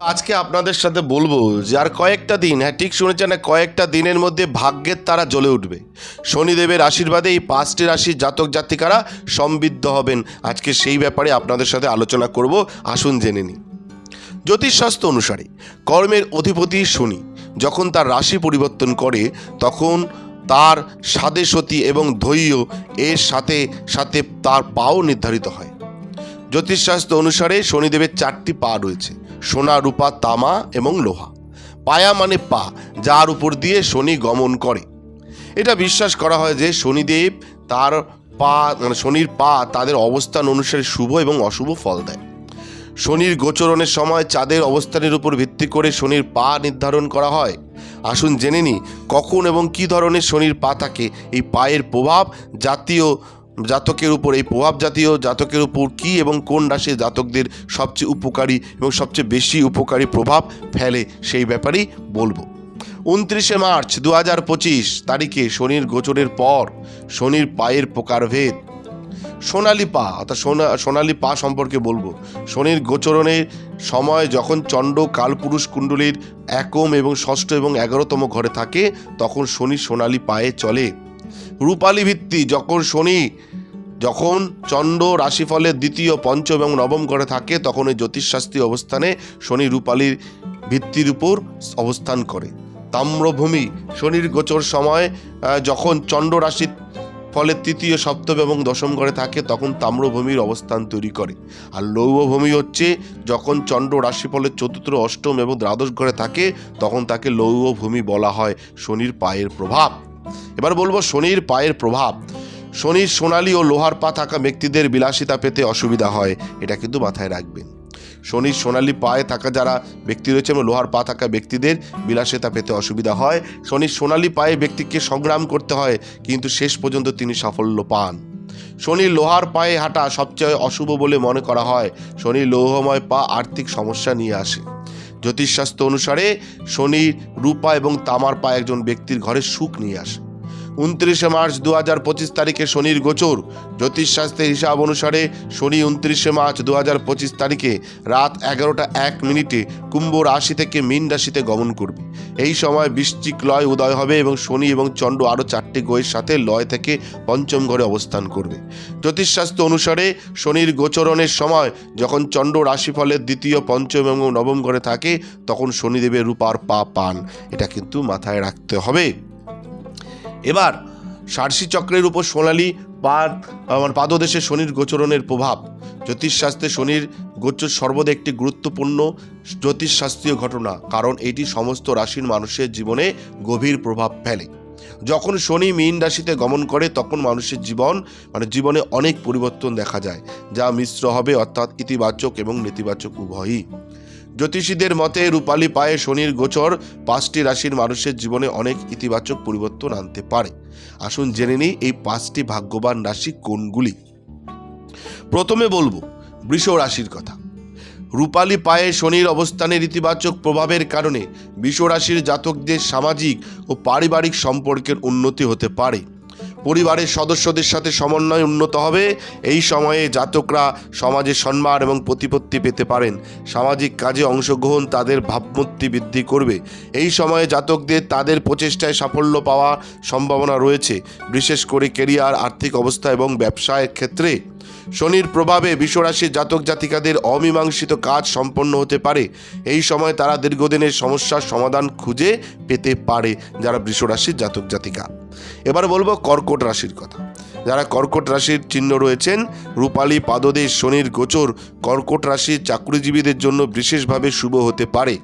আজকে আপনাদের সাথে বলব যে আর কয়েকটা দিন হ্যাঁ ঠিক শুনেছেন না কয়েকটা দিনের মধ্যে ভাগ্যের তারা জ্বলে উঠবে। শনিদেবের আশীর্বাদে এই পাঁচটি রাশির জাতক জাতিকারা সমৃদ্ধ হবেন। আজকে সেই ব্যাপারে আপনাদের সাথে আলোচনা করব, আসুন জেনে নিই। জ্যোতিষশাস্ত্র অনুসারে কর্মের অধিপতি শনি যখন তার রাশি পরিবর্তন করে, তখন তার সাদে সতী এবং ধৈর্য এর সাথে সাথে তার পাও নির্ধারিত হয়। জ্যোতিষশাস্ত্র অনুসারে শনিদেবের চারটি পা রয়েছে। সোনা, রূপা, তামা এবং লোহা। পায়া মানে পা, যার উপর দিয়ে শনি গমন করে। এটা বিশ্বাস করা হয় যে শনিদেব তার পা মানে শনির পা তাদের অবস্থান অনুসারে শুভ এবং অশুভ ফল দেয়। শনির গোচরণের সময় চাঁদের অবস্থানের উপর ভিত্তি করে শনির পা নির্ধারণ করা হয়। আসুন জেনে নিই, কখন এবং কী ধরনের শনির পা থাকে? এই পায়ের প্রভাব জাতীয় জাতকের উপর এই প্রভাব জাতীয়, জাতকের উপর কী এবং কোন রাশির জাতকদের সবচেয়ে উপকারী এবং সবচেয়ে বেশি উপকারী প্রভাব ফেলে সেই ব্যাপারেই বলব। উনত্রিশে মার্চ দু হাজার পঁচিশ তারিখে শনির গোচরের পর শনির পায়ের প্রকারভেদ। সোনালি পা, অর্থাৎ সোনা, সোনালি পা সম্পর্কে বলব। শনির গোচরণের সময় যখন চণ্ড কালপুরুষ কুণ্ডলীর একম এবং ষষ্ঠ এবং এগারোতম ঘরে থাকে, তখন শনি সোনালি পায়ে চলে। রূপালী ভিত্তি, যখন শনি, যখন চণ্ড রাশিফলের দ্বিতীয়, পঞ্চম এবং নবম ঘরে থাকে, তখন এই জ্যোতিষশাস্ত্রী অবস্থানে শনি রূপালীর ভিত্তির উপর অবস্থান করে। তাম্রভূমি, শনির গোচর সময় যখন চণ্ড রাশির ফলে তৃতীয়, সপ্তম এবং দশম ঘরে থাকে, তখন তাম্রভূমির অবস্থান তৈরি করে। আর লৌহভূমি হচ্ছে, যখন চন্দ্র রাশিফলের চতুর্থ, অষ্টম এবং দ্বাদশ ঘরে থাকে, তখন তাকে লৌহভূমি বলা হয় শনির পায়ের প্রভাব। এবার বলব শনির পায়ের প্রভাব। শনির সোনালি ও লোহার পা থাকা ব্যক্তিদের বিলাসিতা পেতে অসুবিধা হয়, এটা কিন্তু মাথায় রাখবেন। শনির সোনালি পায়ে থাকা যারা ব্যক্তি রয়েছে এবং লোহার পা থাকা ব্যক্তিদের বিলাসিতা পেতে অসুবিধা হয়। শনির সোনালি পায়ে ব্যক্তিকে সংগ্রাম করতে হয়, কিন্তু শেষ পর্যন্ত তিনি সাফল্য পান। শনির লোহার পায়ে হাঁটা সবচেয়ে অশুভ বলে মনে করা হয়। শনির লৌহময় পা আর্থিক সমস্যা নিয়ে আসে। জ্যোতিষশাস্ত্র অনুসারে শনির রূপা এবং তামার পা একজন ব্যক্তির ঘরে সুখ নিয়ে আসে। উনত্রিশে মার্চ দু হাজার পঁচিশ তারিখে শনির গোচর। জ্যোতিষশাস্ত্রের হিসাব অনুসারে শনি উনত্রিশে মার্চ দু হাজার পঁচিশ তারিখে রাত এগারোটা এক মিনিটে কুম্ভ রাশি থেকে মীন রাশিতে গমন করবে। এই সময় বৃশ্চিক লয় উদয় হবে এবং শনি এবং চন্দ্র আরও চারটি গ্রহের সাথে লয় থেকে পঞ্চম ঘরে অবস্থান করবে। জ্যোতিষশাস্ত্র অনুসারে শনির গোচরণের সময় যখন চন্দ্র রাশিফলের দ্বিতীয়, পঞ্চম এবং নবম ঘরে থাকে, তখন শনিদেবের রূপার পা পান। এটা কিন্তু মাথায় রাখতে হবে। এবার সার্সি চক্রের উপর সোনালি পাদ আমার পাদদেশে শনির গোচরণের প্রভাব। জ্যোতিষশাস্ত্রে শনির গোচর সর্বদা একটি গুরুত্বপূর্ণ জ্যোতিষশাস্ত্রীয় ঘটনা, কারণ এটি সমস্ত রাশির মানুষের জীবনে গভীর প্রভাব ফেলে। যখন শনি মীন রাশিতে গমন করে, তখন মানুষের জীবন মানে জীবনে অনেক পরিবর্তন দেখা যায়, যা মিশ্র হবে অর্থাৎ ইতিবাচক এবং নেতিবাচক উভয়ই। জ্যোতিষীদের মতে, রূপালী পায়ে শনির গোচর পাঁচটি রাশির মানুষের জীবনে অনেক ইতিবাচক পরিবর্তন আনতে পারে। আসুন জেনে নিই, এই পাঁচটি ভাগ্যবান রাশি কোনগুলি? প্রথমে বলব, বৃষ রাশির কথা। রূপালী পায়ে শনির অবস্থানের ইতিবাচক প্রভাবের কারণে বৃষ রাশির জাতকদের সামাজিক ও পারিবারিক সম্পর্কের উন্নতি হতে পারে। পরিবারের সদস্যদের সাথে সমন্বয় উন্নত হবে। এই সময়ে জাতকরা সমাজে সম্মান এবং প্রতিপত্তি পেতে পারেন। সামাজিক কাজে অংশগ্রহণ তাদের ভাবমূর্তি বৃদ্ধি করবে। এই সময়ে জাতকদের তাদের প্রচেষ্টায় সাফল্য পাওয়ার সম্ভাবনা রয়েছে, বিশেষ করে কেরিয়ার, আর্থিক অবস্থা এবং ব্যবসায়ের ক্ষেত্রে। শনির প্রভাবে বিশ্বরাশির জাতক জাতিকাদের অমীমাংসিত কাজ সম্পন্ন হতে পারে। এই সময় তারা দীর্ঘদিনের সমস্যার সমাধান খুঁজে পেতে পারে যারা বৃষরাশির জাতক জাতিকা। এবার বলব কর্কট রাশির কথা। যারা কর্কট রাশির চিহ্ন রয়েছেন, রূপালী, পাদদেশ, শনির গোচর, কর্কট রাশির চাকরিজীবীদের জন্য বিশেষভাবে শুভ হতে পারে।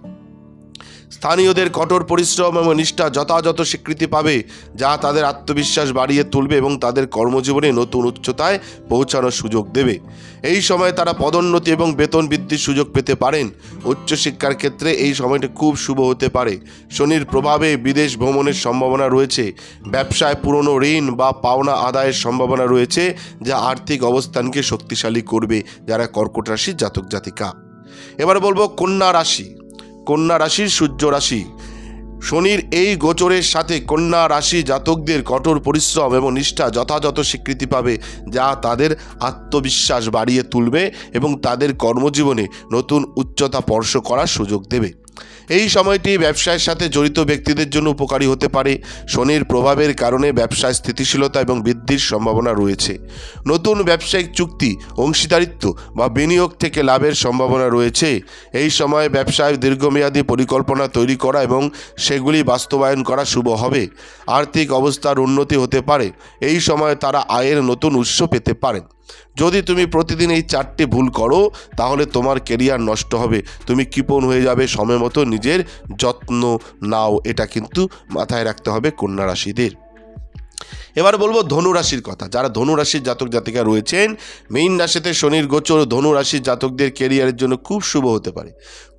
স্থানীয়দের কঠোর পরিশ্রম এবং নিষ্ঠা যথাযথ স্বীকৃতি পাবে, যা তাদের আত্মবিশ্বাস বাড়িয়ে তুলবে এবং তাদের কর্মজীবনে নতুন উচ্চতায় পৌঁছানোর সুযোগ দেবে। এই সময় তারা পদোন্নতি এবং বেতন বৃদ্ধির সুযোগ পেতে পারেন। উচ্চশিক্ষার ক্ষেত্রে এই সময়টি খুব শুভ হতে পারে। শনির প্রভাবে বিদেশ ভ্রমণের সম্ভাবনা রয়েছে। ব্যবসায় পুরনো ঋণ বা পাওনা আদায়ের সম্ভাবনা রয়েছে, যা আর্থিক অবস্থানকে শক্তিশালী করবে, যারা কর্কট রাশির জাতক জাতিকা এবার বলব কন্যা রাশি। কন্যা রাশির সূর্য রাশি। শনির এই গোচরের সাথে কন্যা রাশি জাতকদের কঠোর পরিশ্রম এবং নিষ্ঠা যথাযথ স্বীকৃতি পাবে, যা তাদের আত্মবিশ্বাস বাড়িয়ে তুলবে এবং তাদের কর্মজীবনে নতুন উচ্চতা স্পর্শ করার সুযোগ দেবে। এই সময়টি ব্যবসায়ের সাথে জড়িত ব্যক্তিদের জন্য উপকারী হতে পারে। শনির প্রভাবের কারণে ব্যবসায় স্থিতিশীলতা এবং বৃদ্ধির সম্ভাবনা রয়েছে। নতুন ব্যবসায়িক চুক্তি, অংশীদারিত্ব বা বিনিয়োগ থেকে লাভের সম্ভাবনা রয়েছে। এই সময় ব্যবসায় দীর্ঘমেয়াদী পরিকল্পনা তৈরি করা এবং সেগুলি বাস্তবায়ন করা শুভ হবে। আর্থিক অবস্থার উন্নতি হতে পারে। এই সময় তারা আয়ের নতুন উৎস পেতে পারেন। যদি তুমি প্রতিদিন এই চারটি ভুল করো, তাহলে তোমার কেরিয়ার নষ্ট হবে। তুমি কৃপণ হয়ে যাবে সময় মতো নিজের যত্ন নাও, এটা কিন্তু মাথায় রাখতে হবে কন্যা রাশিদের। এবার বলব ধনু রাশির কথা। যারা ধনু রাশির জাতক জাতিকা রয়েছেন মেইন রাশিতে শনির গোচর ধনু রাশির জাতকদের কেরিয়ারের জন্য খুব শুভ হতে পারে।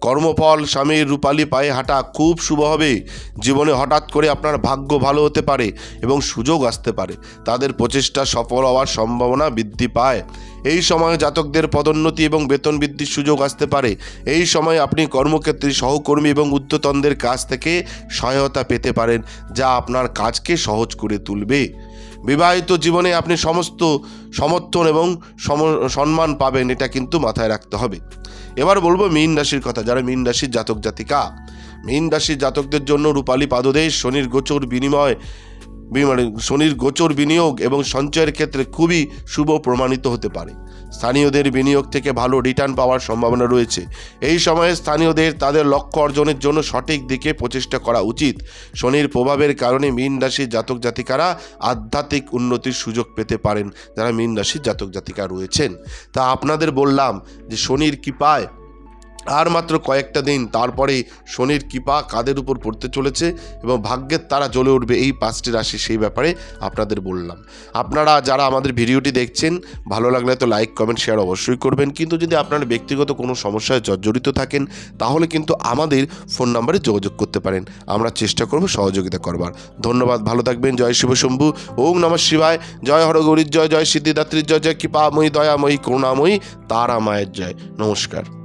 কর্মফল স্বামীর রূপালী পায়ে হাঁটা খুব শুভ হবে। জীবনে হঠাৎ করে আপনার ভাগ্য ভালো হতে পারে এবং সুযোগ আসতে পারে। তাদের প্রচেষ্টা সফল হওয়ার সম্ভাবনা বৃদ্ধি পায়। এই সময় জাতকদের পদোন্নতি এবং বেতন বৃদ্ধির সুযোগ আসতে পারে। এই সময় আপনি কর্মক্ষেত্রে সহকর্মী এবং উদ্যতনদের কাছ থেকে সহায়তা পেতে পারেন, যা আপনার কাজকে সহজ করে তুলবে। বিবাহিত জীবনে আপনি সমস্ত সমর্থন এবং সম- সম্মান পাবেন, এটা কিন্তু মাথায় রাখতে হবে। এবার বলব মীন রাশির কথা, যারা মীন রাশির জাতক জাতিকা। মীন রাশির জাতকদের জন্য রূপালী পাদদেশ, শনির গোচর বিনিময় মানে শনির গোচর বিনিয়োগ এবং সঞ্চয়ের ক্ষেত্রে খুবই শুভ প্রমাণিত হতে পারে। স্থানীয়দের বিনিয়োগ থেকে ভালো রিটার্ন পাওয়ার সম্ভাবনা রয়েছে। এই সময়ে স্থানীয়দের তাদের লক্ষ্য অর্জনের জন্য সঠিক দিকে প্রচেষ্টা করা উচিত। শনির প্রভাবের কারণে মীন রাশির জাতক জাতিকারা আধ্যাত্মিক উন্নতির সুযোগ পেতে পারেন। যারা মীন রাশির জাতক জাতিকা রয়েছেন। তা আপনাদের বললাম যে শনির কৃপায় আর মাত্র কয়েকটা দিন তারপরেই শনির কৃপা কাদের উপর পড়তে চলেছে এবং ভাগ্যের তারা জ্বলে উঠবে এই পাঁচটি রাশি, সেই ব্যাপারে আপনাদের বললাম। আপনারা যারা আমাদের ভিডিওটি দেখছেন, ভালো লাগলে তো লাইক, কমেন্ট, শেয়ার অবশ্যই করবেন। কিন্তু যদি আপনারা ব্যক্তিগত কোনো সমস্যায় জর্জরিত থাকেন, তাহলে কিন্তু আমাদের ফোন নাম্বারে যোগাযোগ করতে পারেন। আমরা চেষ্টা করব সহযোগিতা করবার। ধন্যবাদ, ভালো থাকবেন, জয় শিব শম্ভু। ওম নমঃ শিবায়। জয় হরগৌরীর জয় জয় সিদ্ধিদাত্রীর জয় জয় কৃপাময়ী দয়াময়ী করুণাময়ী, তারা মায়ের জয়। নমস্কার।